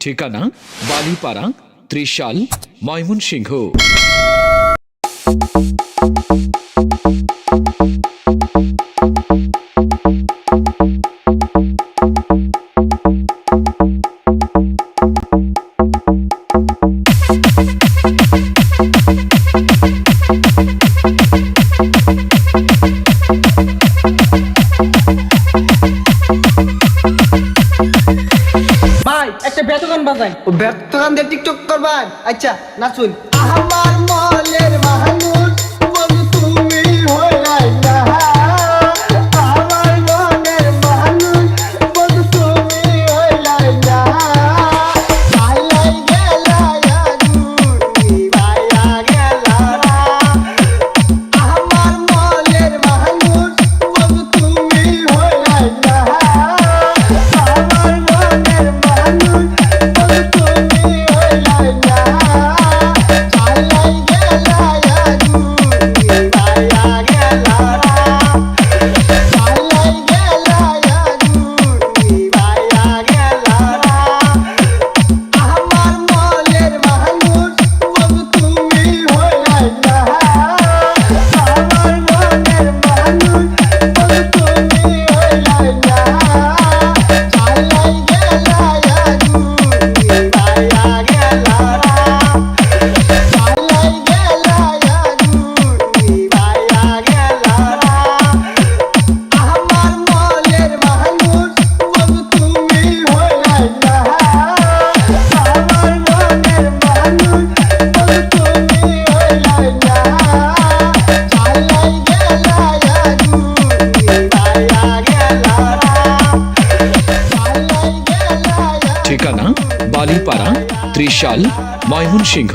ঠিকানা বালিপাড়া ত্রিশাল ময়মনসিংহ। একটা বেতগান বাজাই ও বেতগান দিয়ে টিকটক করবা আচ্ছা নাচুন আমার মন ঠিকানা বালিপাড়া ত্রিশাল ময়মনসিংহ